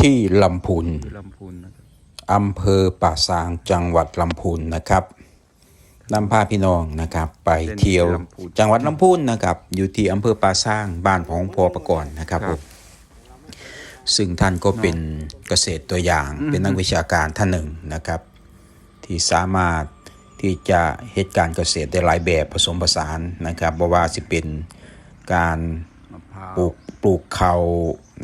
ที่ลำพูนที่ลำพูนนะครับอำเภอป่าซางจังหวัดลำพูนนะครับนำพาพี่น้องนะครับ ไปเที่ยวจังหวัดลำพูนนะครับ อยู่ที่อำเภอป่าซางบ้านของพอประกรณ์นะครับผมซึ่งท่านก็เป็นเกษตรตัวอย่างเป็นนักวิชาการท่านหนึ่งนะครับ ที่สามารถที่จะเหตุการเกษตรได้หลายแบบผสมผสานนะครับบ่ว่าสิเป็นการมะพร้าวปลูกปลูกเขา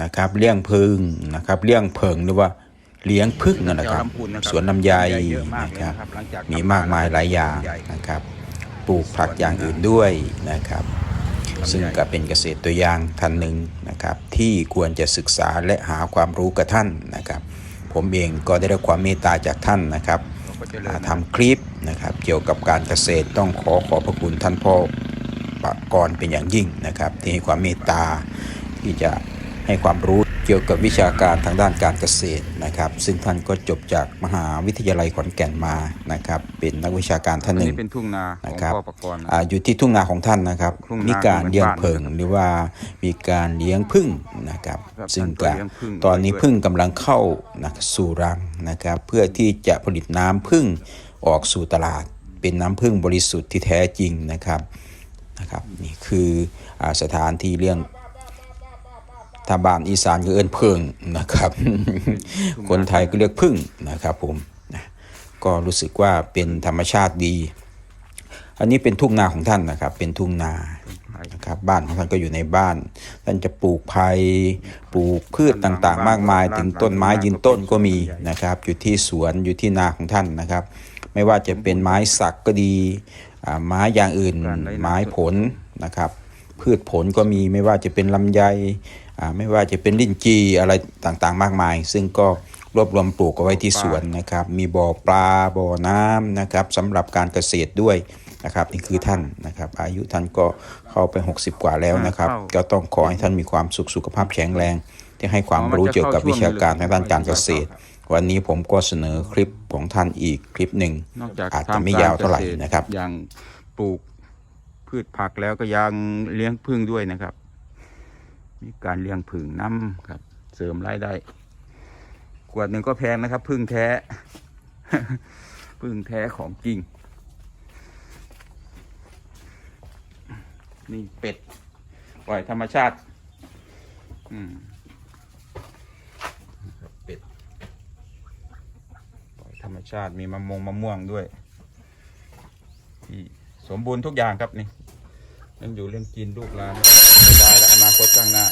นะครับเลี้ยงพึ่งนะครับเลี้ยงเพิงหรือว่าเลี้ยงพึ่งนั่นแหละครับลำพูนนะครับสวนลำไยเยอะมากนะเลยครับนะครับหลังจากมีมากมายหลายอย่างลำไยนะครับปลูกผักอย่างอื่นด้วยนะครับ ซึ่งก็เป็นเกษตรตัวอย่างท่านหนึ่งนะครับ ที่ควรจะศึกษาและหาความรู้กับท่านนะครับ ผมเองก็ได้รับความเมตตาจากท่านนะครับเราก็จะเริ่อ่ามทำคลิปนะครับเกี่ยวกับการเกษตรต้องขอขอบพระคุณท่านพ่อปะกรณ์เป็นอย่างยิ่งนะครับ ที่ให้ความเมตตาที่จะ ให้ความรู้เกี่ยวกับวิชาการทางด้านการเกษตรนะครับ ซึ่งท่านก็จบจากมหาวิทยาลัยขอนแก่นมานะครับ เป็นนักวิชาการท่านอันหนึ่นี้งเป็นทุ่งนาของนะครับพ่อประกรณ์อาอยู่ที่ทุ่งนาของท่านนะครับทุ่งนามีการเลี้ยงเหมือนบ้านเพิงหรือว่ามีการเลี้ยงพึ่งนะครับครับซึ่งท่านก็ก็เลี้ยงผึ้งตอนนี้ด้วยพึ่งกำลังเข้านะสู่รังนะครับ เพื่อที่จะผลิตน้ำพึ่งออกสู่ตลาด เป็นน้ำพึ่งบริสุทธิ์ที่แท้จริงนะครับนะครับนี่คืออาสถานที่เลี้ยง ทางบ้านอีสานก็เอิ้นเพิงนะครับ คนไทยก็เรียกพึ่งนะครับผมนะก็รู้สึกว่าเป็นธรรมชาติดี อันนี้เป็นทุ่งนาของท่านนะครับ เป็นทุ่งนานะครับบ้านของท่านก็อยู่ในบ้าน ท่านจะปลูกไผ่ปลูกพืชต่างๆ มากมาย ถึงต้นไม้ยืนต้นก็มีนะครับ อยู่ที่สวนอยู่ที่นาของท่านนะครับ ไม่ว่าจะเป็นไม้สักก็ดีอ่าไม้อย่างอื่น ไม้ผลนะครับ พืชผลก็มีไม่ว่าจะเป็นลำไยอ่า ไม่ว่าจะเป็นลิ้นจีอะไรต่างๆ มากมาย ซึ่งก็รวบรวมปลูกเอาไว้ที่สวนนะครับ มีบ่อปลาบ่อน้ำนะครับสำหรับการเกษตรด้วยนะครับนี่คือท่านนะครับ อายุท่านก็เข้าไป 60 กว่าแล้วนะครับ ก็ต้องขอให้ท่านมีความสุขสุขภาพแข็งแรง ที่ให้ความรู้เกี่ยวกับวิชาการทางด้านการเกษตร วันนี้ผมก็เสนอคลิปของท่านอีกคลิปหนึ่งนอกจากอาจจะทำไม่กยาวเท่าไหร่กษตนะครับอย่างปลูกพืชผักแล้วก็ยังเลี้ยงผึ้งด้วยนะครับ มีการเลี้ยงผึ้งน้ำครับ เสริมรายได้ขวดหนึ่งก็แพงนะครับผึ้งแท้ผึ้งแท้ของจริง นี่เป็ด ปล่อยธรรมชาติอืมเป็ด ปล่อยธรรมชาติมีมะมงมะม่วงด้วย ที่สมบูรณ์ทุกอย่างครับนี่เรื่องอยู่เรื่องกินลูกหลานสบาย กดข้างหน้า